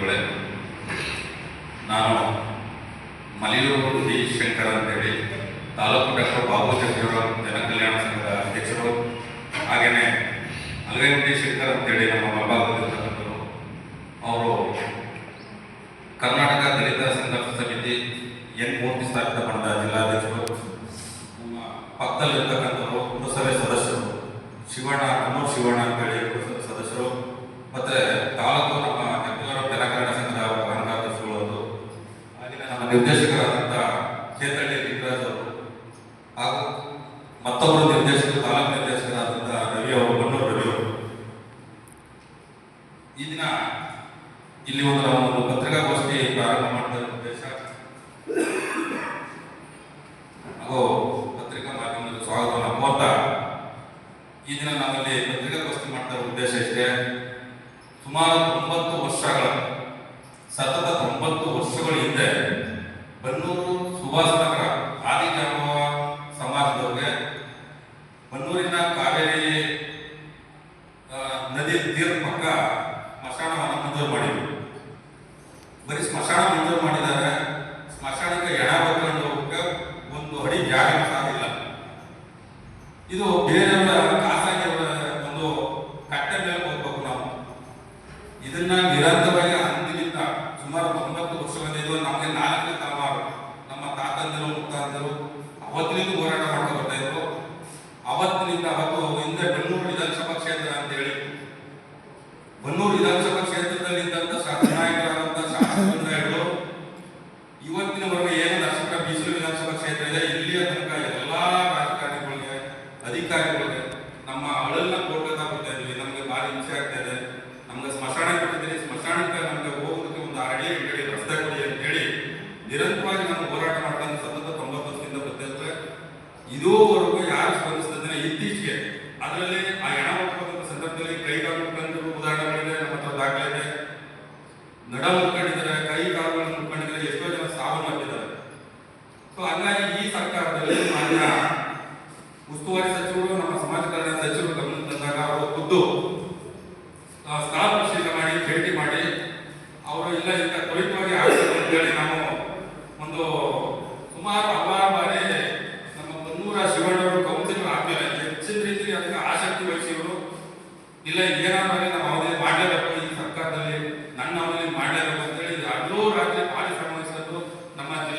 ಮಿತ್ರಗಳೇ ನಾನು ಮಲೆಯೂರು ಡಿ ಶಂಕರ್ ಅಂತೇಳಿ, ತಾಲೂಕು ಡಾಕ್ಟರ್ ಬಾಬು ಜನಕಲ್ಯಾಣ ಸಂಘದ ಅಧ್ಯಕ್ಷರು ಹಾಗೆಯೇ ಅಲ್ವೇನು ಡಿ ಶಂಕರ್ ಅಂತೇಳಿ ನಮ್ಮ ವಿಭಾಗದಲ್ಲಿರ್ತಕ್ಕಂಥವರು ಅವರು ಕರ್ನಾಟಕ ದಲಿತ ಸಂಘರ್ಷ ಸಮಿತಿ ಎನ್ ಮೂರ್ತಿ ಸ್ಥಾಪಿತ ಮಾಡಿದ ಜಿಲ್ಲಾಧ್ಯಕ್ಷರು, ನಮ್ಮ ಪಕ್ಕದಲ್ಲಿರ್ತಕ್ಕಂಥವರು ಪುರಸಭೆ ಸದಸ್ಯರು, ಶಿವಣ್ಣ ಅಮೋರ್ ಶಿವಣ್ಣ ಅಂತೇಳಿ ಸದಸ್ಯರು, ಮತ್ತು ಈ ದಿನ ನಾವಿಲ್ಲಿ ಪತ್ರಿಕಾಗೋಷ್ಠಿ ಮಾಡಿದ ಉದ್ದೇಶ ಇಷ್ಟೇ. ಸುಮಾರು ತೊಂಬತ್ತು ವರ್ಷಗಳ, ಸತತ ತೊಂಬತ್ತು ವರ್ಷಗಳ ಹಿಂದೆ ಬನ್ನೂರು ಸುಭಾಷ್ ನಗರ ಆದಿಜಾಂಬವ ಸಮಾಜದವ್ರಿಗೆ ಬನ್ನೂರಿನ ಕಾವೇರಿ ನದಿ ತೀರ ಪಕ್ಕ ಸ್ಮಶಾನವನ್ನು ಮಂಜೂರು ಮಾಡಿದ್ರು. ಬರೀ ಸ್ಮಶಾನ ಮಂಜೂರು ಮಾಡಿದ್ದಾರೆ. ಸ್ಮಶಾನಕ್ಕೆ ಎಣ ಬರ್ಕೊಂಡು ಹೋಗಕ್ಕೆ ಒಂದು ಅಡಿ ಜಾಗ ಸಾಧಿಲ್ಲ ಇದು ಬೇರೆ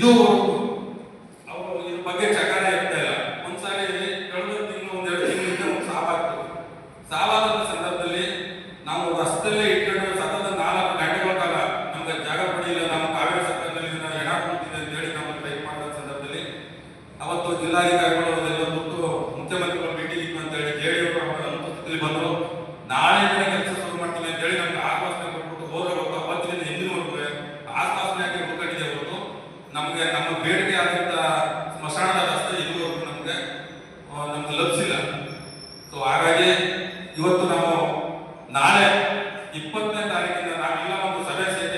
ಇದು ಅವರು ಇದ್ರ ಬಗ್ಗೆ ಚಕಾರ ಇರ್ತಾ ಇಲ್ಲ. ಒಂದ್ಸಾರಿ ಕಳೆದ ತಿಂಗಳು, ಒಂದೆರಡು ತಿಂಗಳಿಂದ ಒಂದು ಸಾವಾಗ್ತದೆ. ಸಾವಾದ ಸಂದರ್ಭದಲ್ಲಿ ನಾವು ರಸ್ತೆಲ್ಲೇ ಇಟ್ಕೊಂಡು ಸತತ ನಾಲ್ಕು ಗಂಟೆಗಳ ಕಾಲ ನಮ್ಗೆ ಜಾಗ ಪಡೆಯಿಲ್ಲ. ನಮ್ಮ ಕಾವೇರಿ ಸರ್ಕಾರದಲ್ಲಿ ಇದನ್ನ ಎಣ ಹೋಗ್ತಿದೆ ಅಂತೇಳಿ ನಾವು ಟ್ರೈ ಮಾಡಿದ ಸಂದರ್ಭದಲ್ಲಿ ಅವತ್ತು ಜಿಲ್ಲಾಧಿಕಾರಿ ಸೊ ಹಾಗಾಗಿ ಇವತ್ತು ನಾವು ನಾಳೆ ಇಪ್ಪತ್ತನೇ ತಾರೀಕಿನ ನಾವೆಲ್ಲ ಒಂದು ಸಭೆ ಸೇರಿ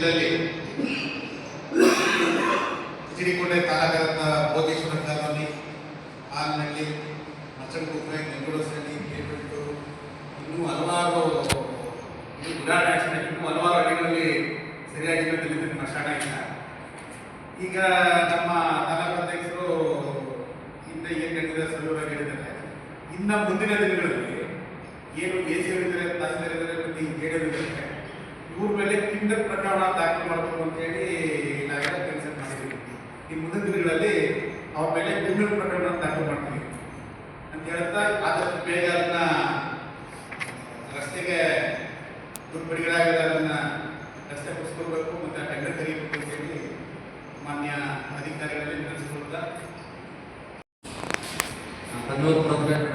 ಜಿಲ್ಲೆಯಲ್ಲಿ ಚಿಡಿಕೋಟೆ ತಾಲೂಕಾದ ಬೋಧೇಶ್ವರ ಕಾಲೋನಿ ಹಾಲ್ನಳ್ಳಿ ಮಚ್ಚನಗುಪ್ಪೆ ನೆಂಗುಡಸಳ್ಳಿ ಕೇಳ್ಬಿಟ್ಟು ಇನ್ನೂ ಹಲವಾರು ಆಕ್ಸಿಡೆಂಟ್ ಇನ್ನೂ ಹಲವಾರು ಹಳ್ಳಿಗಳಲ್ಲಿ ಸರಿಯಾಗಿ ದಲಿತರ ಮಶಾಣ ಈಗ ನಮ್ಮ ತಾಲೂಕು ಅಧ್ಯಕ್ಷರು ಹಿಂದೆ ಏನು ನಡೆದಿದೆ ಸಲುವಾಗಿ ಹೇಳಿದ್ದಾರೆ. ಇನ್ನು ಮುಂದಿನ ದಿನಗಳಲ್ಲಿ ಏನು ಬೇಸಿಗೆ ತಹಸೀಲ್ದಾರ್ ಇದ್ದಾರೆ ಮತ್ತು ಇವ್ರ ಮೇಲೆ ಕಿಂಡರ್ ಪ್ರಕರಣ ದಾಖಲು ಮಾಡಬೇಕು ಅಂತೇಳಿ ನಾವೆಲ್ಲ ಕೆಲಸ ಮಾಡ್ತೀವಿ ಈ ಮುಂದಿನ ದಿನಗಳಲ್ಲಿ ಅವ್ರ ಮೇಲೆ ಕ್ರಿಮಿನಲ್ ಪ್ರಕರಣ ದಾಖಲು ಮಾಡ್ತೀವಿ. ಅಂತ ಹೇಳ್ತಾ ಆದಷ್ಟು ಬೇಗ ಅದನ್ನ ರಸ್ತೆಗೆ ಬಿಡುಗಡೆ ಅದನ್ನ ರಸ್ತೆ ಕೊಡಿಸ್ಕೊಡ್ಬೇಕು ಮತ್ತೆ ಟೆಂಡರ್ ಕರೀಬೇಕು ಅಂತೇಳಿ ಮಾನ್ಯ ಅಧಿಕಾರಿಗಳಲ್ಲಿ ತಿಳಿಸ್ಕೊಡ್ತಾ. ಕನ್ನೂರು ಪ್ರೋಗ್ರಾಮ್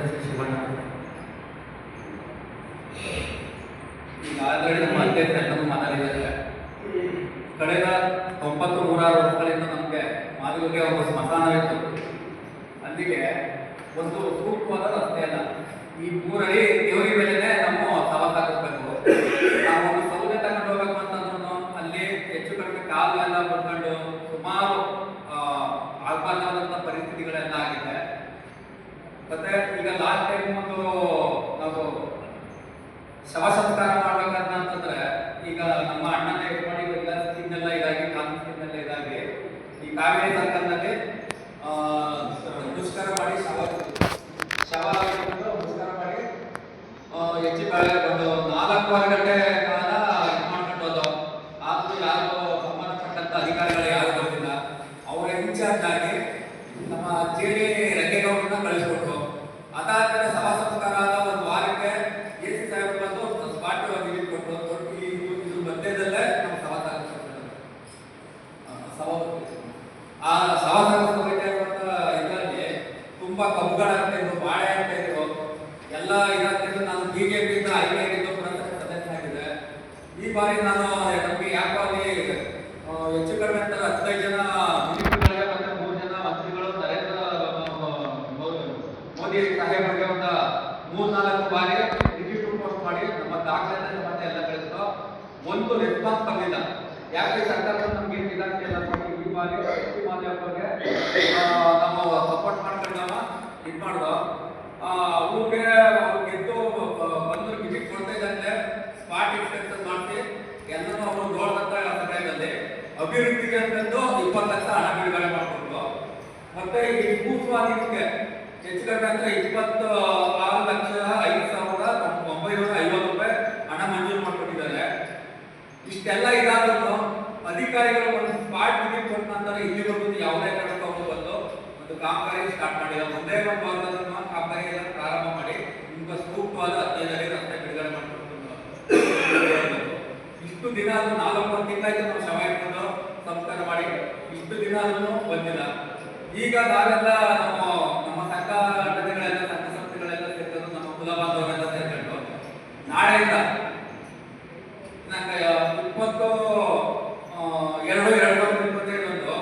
ಕಳೆದ ತೊಂಬತ್ತು ನೂರಾರು ವರ್ಷಗಳಿಂದ ನಮಗೆ ಮಾದಿಗೆ ಒಂದು ಸ್ಮಶಾನವಿತ್ತು ಅಲ್ಲಿಗೆ ಒಂದು ಸೂಕ್ತವಾದ ರಸ್ತೆ ಅಲ್ಲ ಈ ಮೂರಡಿ ದೇವರಿ ಮೇಲೆನೆ ನಮ್ಮ ಸವಾಲು ನಾವು ಒಂದು ಸೌದೆ ತಗೊಂಡು ಹೋಗ್ಬೇಕು ಅಂತಂದ್ರೂ ಅಲ್ಲಿ ಹೆಚ್ಚು ಕಡಿಮೆ ಕಾಲು ಎಲ್ಲ ಬಂದ್ಕೊಂಡು ಸುಮಾರು ಆಗ್ಬಾರ್ದಾದಂಥ ಪರಿಸ್ಥಿತಿಗಳೆಲ್ಲ ಆಗಿದೆ. ಮತ್ತೆ ಈಗ ಲಾಸ್ಟ್ ಟೈಮ್ ಒಂದು ನಾವು ಶವ ಸಂಸ್ಕಾರ ಮಾಡ್ಬೇಕಂತ ಅಂತಂದ್ರೆ ಈಗ ನಮ್ಮ ಅಣ್ಣನೇ ಇದು ಮಾಡಿ ಎಲ್ಲ ಸ್ಕೀಮ್ ಎಲ್ಲ ಇದಾಗಿ ಕಾನೂನು ಸ್ಕೀಮ್ ಎಲ್ಲ ಇದಾಗಿ ಈ ಕಾವೇರಿ ಸರ್ಕಾರದಲ್ಲಿ ಆ, ಮುಷ್ಕರ ಮಾಡಿ ಶವ ಶವ ಇಟ್ಕೊಂಡು ಮುಷ್ಕರ ಮಾಡಿ ಆ, ಹೆಚ್ಚು ಕಡೆ ಒಂದು ನಾಲ್ಕೂವರೆ ಗಂಟೆ ಕಾಲ ಇದು ಮಾಡ್ಕೊಂಡು ಹೋದವು ಆದ್ರೂ ಯಾರು ಸಂಬಂಧಪಟ್ಟಂತ ಅಧಿಕಾರಿಗಳು ಯಾರು ಬಂದಿಲ್ಲ ಅವರ ಇನ್ಚಾರ್ಜ್ ಆಗಿ ನಮ್ಮ ಜೇಡಿ ರಂಗೇಗೌಡರನ್ನ ಕಳಿಸ್ಕೊಟ್ರು ಅದಾದ್ಮೇಲೆ ಸಭಾ ಸಂಸ್ಕಾರ ಆದ ಒಂದು ವಾರಕ್ಕೆ ಎ ಸಿ ಸಾಹೇಬ್ ಬಂದು ಸ್ಪಾಟ್ ವಿಸಿಟ್ ಕೊಟ್ಟರು ದೊಡ್ಡ ಇದು ಇದು ಮಧ್ಯದಲ್ಲೇ ನಮ್ಮ ಸಭಾ ಸಭಾ ಆ ಸಭಾ ಸಭೆಗೆ ಇದರಲ್ಲಿ ತುಂಬಾ ಕಬ್ಬುಗಳಾಗ್ತಾ ಇದ್ರು ಬಾಳೆ ಆಗ್ತಾ ಇದ್ರು ಎಲ್ಲ ಇದಾಗ್ತಿದ್ದು ನಾನು ಬಿಜೆಪಿಯಿಂದ ಆಯ್ಕೆ ಆಗಿದ್ದು ಪುರಸಭೆ ಸದಸ್ಯ ಆಗಿದೆ ಈ ಬಾರಿ ನಾನು ನಮಗೆ ಯಾಕೋ ಅಲ್ಲಿ ಆ, ಹೆಚ್ಚು ಕಡಿಮೆ ಅಂತ ಹದಿನೈದು ಜನ ಮಿನಿಸ್ಟ್ರುಗಳಿಗೆ ಮತ್ತೆ ಮೂರು ಜನ ಮಂತ್ರಿಗಳು ನರೇಂದ್ರ ಆ, ಮೋ- ಮೋದಿ ಸಾಹೇಬರಿಗೆ ಒಂದು ಮೂರ್ ನಾಲ್ಕು ಬಾರಿ ರಿಜಿಸ್ಟರ್ ಪೋಸ್ಟ್ ಮಾಡಿ ನಮ್ಮ ದಾಖಲೆ ಮತ್ತೆ ಎಲ್ಲ ಕಳಿಸ್ತು ಒಂದು ರೆಸ್ಪಾನ್ಸ್ ಬಂದಿಲ್ಲ ಯಾಕೆ ಸರ್ಕಾರ ನಮ್ಗೆ ಏನು ಇದಾಗ್ತಾ ಇಲ್ಲ ನೋಡಿ ಈ ಬಾರಿ ಎಸ್ ಟಿ ಮಾದೇವರಿಗೆ ನಾವು ಸಪೋರ್ಟ್ ಮಾಡ್ಕೊಂಡು ನಾವು ಇದು ಮಾಡ್ದು ಅವ್ರಿಗೆ ಅವ್ರು ಗೆದ್ದು ಬಂದು ವಿಸಿಟ್ ಕೊಡ್ತಾ ಇದ್ದಂತೆ ಸ್ಪಾಟ್ ಇನ್ಸ್ಪೆಕ್ಷನ್ ಮಾಡಿಸಿ ಎಲ್ಲನೂ ಅವರು ನೋಡಿದಂತ ಸಮಯದಲ್ಲಿ ಅಭಿವೃದ್ಧಿಗೆ ಅಂತಂದು ಇಪ್ಪತ್ತು ಲಕ್ಷ ಹಣ ಬಿಡುಗಡೆ ಮಾಡಿಕೊಟ್ರು ಈ ಭೂಸ್ವಾಧೀನಕ್ಕೆ ಹೆಚ್ಚು ಕಡಿಮೆ ಅಂದ್ರೆ ಆರು ಲಕ್ಷ ಐದು ಸಾವಿರದ ಒಂಬೈನೂರ ಐವತ್ತು ರೂಪಾಯಿ ಹಣ ಮಂಜೂರು ಮಾಡ್ಕೊಟ್ಟಿದ್ದಾರೆ. ಇಷ್ಟೆಲ್ಲ ಇದಾದ್ರು ಅಧಿಕಾರಿಗಳು ಒಂದು ಸ್ಪಾಟ್ ವಿಸಿಟ್ ಕೊಟ್ಟ ನಂತರ ಇಲ್ಲಿವರೆಗೂ ಯಾವುದೇ ಕಡೆ ಬಂದು ಒಂದು ಕಾಮಗಾರಿ ಸ್ಟಾರ್ಟ್ ಮಾಡಿಲ್ಲ ಒಂದೇ ಒಂದು ಕಾಮಗಾರಿ ಎಲ್ಲ ಪ್ರಾರಂಭ ಮಾಡಿ ತುಂಬಾ ಸೂಕ್ತವಾದ ಹದಿನೈದು ಅಡಿ ರಸ್ತೆ ಬಿಡುಗಡೆ ಇಷ್ಟು ದಿನ ಅದು ನಾಲ್ಕು ತಿಂಗಳಾಯ್ತು ನಾವು ಶವ ಇಟ್ಕೊಂಡು ಸಂಸ್ಕಾರ ಮಾಡಿ, ಇಷ್ಟು ದಿನ ಅದನ್ನು ಬಂದಿಲ್ಲ. ಈಗ ನಾವೆಲ್ಲ ನಮ್ಮ ನಮ್ಮ ಸಂಘಟನೆಗಳೆಲ್ಲ ಸಂಘ ಸಂಸ್ಥೆಗಳೆಲ್ಲ ಸೇರ್ಕೊಂಡು ನಮ್ಮ ಕುಲ ಬಾಂಧವರೆಲ್ಲ ಸೇರ್ಕೊಂಡು ನಾಳೆಯಿಂದ ನಂಗೆ ಇಪ್ಪತ್ತು ಎರಡು ಎರಡು ಸಾವಿರದ ಇಪ್ಪತ್ತೈದರಂದು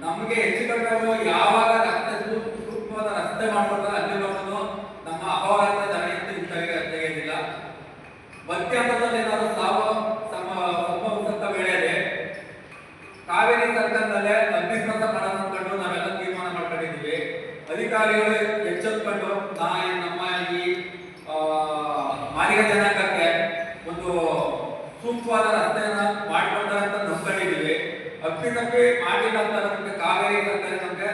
ನಮಗೆ ಹೆಚ್ಚು ಕಡಿಮೆ ಯಾವಾಗ ರಸ್ತೆ ಸೂ- ಸೂಕ್ತವಾದ ರಸ್ತೆ ಮಾಡ್ಕೊಡ್ತಾರೆ ಅಲ್ಲಿವರೆಗೂ ನಮ್ಮ ಅಪರಾಧ ಧರಣಿಯಿಂದ ಹಿಂದೆ ತೆಗೆದಿಲ್ಲ ಮಧ್ಯಾಹ್ನದಲ್ಲಿ ಏನಾದ್ರು ಸಾವು ಸಮ ಸಂಭವಿಸಂತ ವೇಳೆಯಲ್ಲಿ ಕಾವೇರಿ ಸರ್ಕಾರದಲ್ಲೇ ಅಗ್ನಿಸ್ಪರ್ಶ ಮಾಡೋಣ ಅಂದ್ಕೊಂಡು ನಾವೆಲ್ಲ ತೀರ್ಮಾನ ಮಾಡ್ಕೊಂಡಿದ್ದೀವಿ ಅಧಿಕಾರಿಗಳು ಎಚ್ಚೆತ್ಕೊಂಡು ನಾಯಿ ನಮ್ಮ ಈ ಆ, ಮಾದಿಗ ಜನಾಂಗಕ್ಕೆ ಒಂದು ಸೂಕ್ತವಾದ ರಸ್ತೆಯನ್ನು ಮಾಡಿಕೊಡ್ತಾರೆ ಅಂತ ನಂಬ್ಕೊಂಡಿದ್ದೀವಿ ಅಪ್ಪಿತಪ್ಪಿ ಮಾಡಿಲ್ಲ ಅಂತ ಕಾವೇರಿ ನಮಗೆ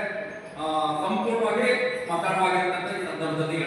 ಸಂಪೂರ್ಣವಾಗಿ ಸ್ಮಶಾನವಾಗಿರ್ತಂತ ಈ ಸಂದರ್ಭದಲ್ಲಿ